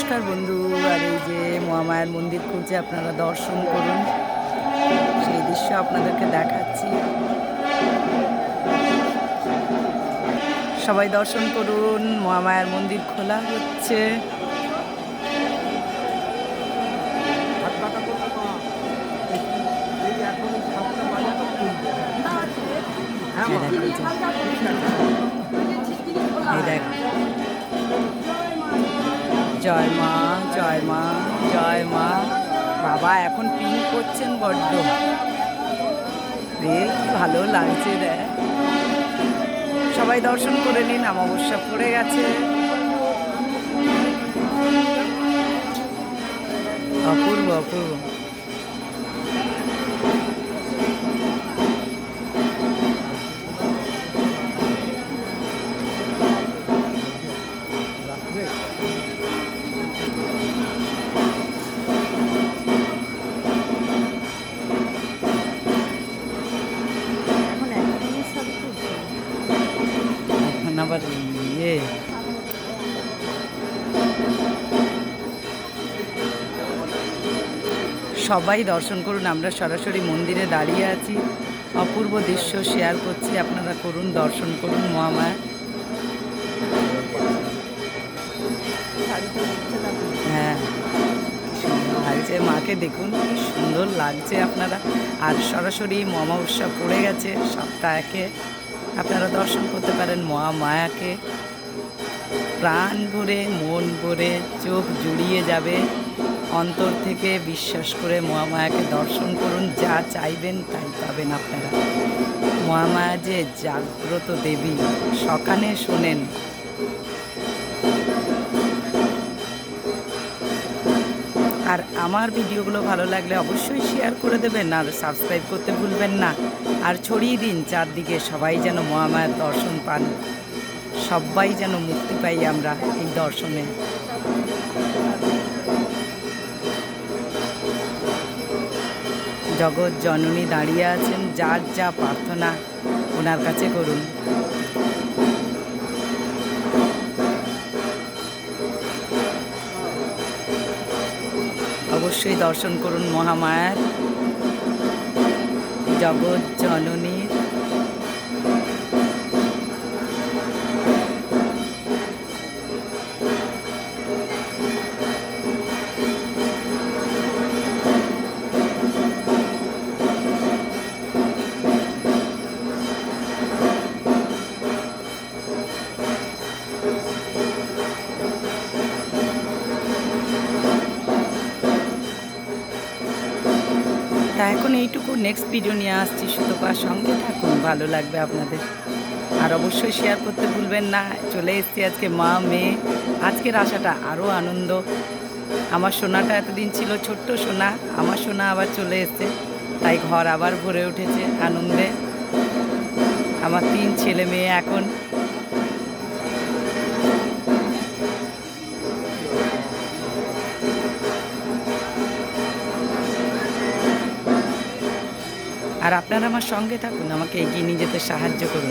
নমস্কার বন্ধু আর এই যে মহামায়ার মন্দির খুঁজে আপনারা দর্শন করুন। সেই দৃশ্য আপনাদেরকে দেখাচ্ছি। সবাই দর্শন করুন মহামায়ার মন্দির খোলা হচ্ছে। এই দেখো, জয় মা জয় মা জয় মা। বাবা, এখন পিং করছেন বড্ড। রে কি ভালো লাগছে রে। সবাই দর্শন করে নিন, অমাবস্যা পড়ে গেছে। অপূর্ব অপূর্ব। এখন ইয়ে সবাই দর্শন করুন, আমরা সরাসরি মন্দিরে দাঁড়িয়ে আছি। অপূর্ব দৃশ্য শেয়ার করছি, আপনারা করুন, দর্শন করুন, মহামায়া। হ্যাঁ লাগছে, মাকে দেখুন সুন্দর লাগছে আপনারা। আর সরাসরি মহা উৎসব পড়ে গেছে সপ্তাহ আপনারা দর্শন করতে পারেন মহামায়াকে প্রাণ ভরে, মন ভরে, চোখ জুড়িয়ে যাবে। অন্তর থেকে বিশ্বাস করে মহামায়াকে দর্শন করুন, যা চাইবেন তাই পাবেন আপনারা। মহামায়া যে জাগ্রত দেবী, সকালে শোনেন। আর আমার ভিডিওগুলো ভালো লাগলে অবশ্যই শেয়ার করে দেবেন, আর সাবস্ক্রাইব করতে ভুলবেন না। আর ছড়িয়ে দিন চারদিকে, সবাই যেন মহামায়ার দর্শন পান। সবাই যেন মুক্তি পাই আমরা এই দর্শনে। জগৎ জননী দাঁড়িয়ে আছেন, যার যা প্রার্থনা, ওনার কাছে করুন। অবশ্যই দর্শন করুন মহামায়ার। জগৎ জননীর তা এখন এইটুকু নেক্সট ভিডিও নিয়ে আসছি। সুতপা, সঙ্গে থাকুন, ভালো লাগবে আপনাদের। আর অবশ্যই শেয়ার করতে ভুলবেন না। চলে এসেছি আজকে মা, মেয়ে। আজকের আশাটা আরও আনন্দ। আমার সোনাটা এতদিন ছিল ছোট্ট সোনা, আমার সোনা আবার চলে এসছে। তাই ঘর আবার ভরে উঠেছে আনন্দে। আমার তিন ছেলে মেয়ে এখন। আর আপনারা আমার সঙ্গে থাকুন আমাকে এগিয়ে নিয়ে যেতে সাহায্য করুন।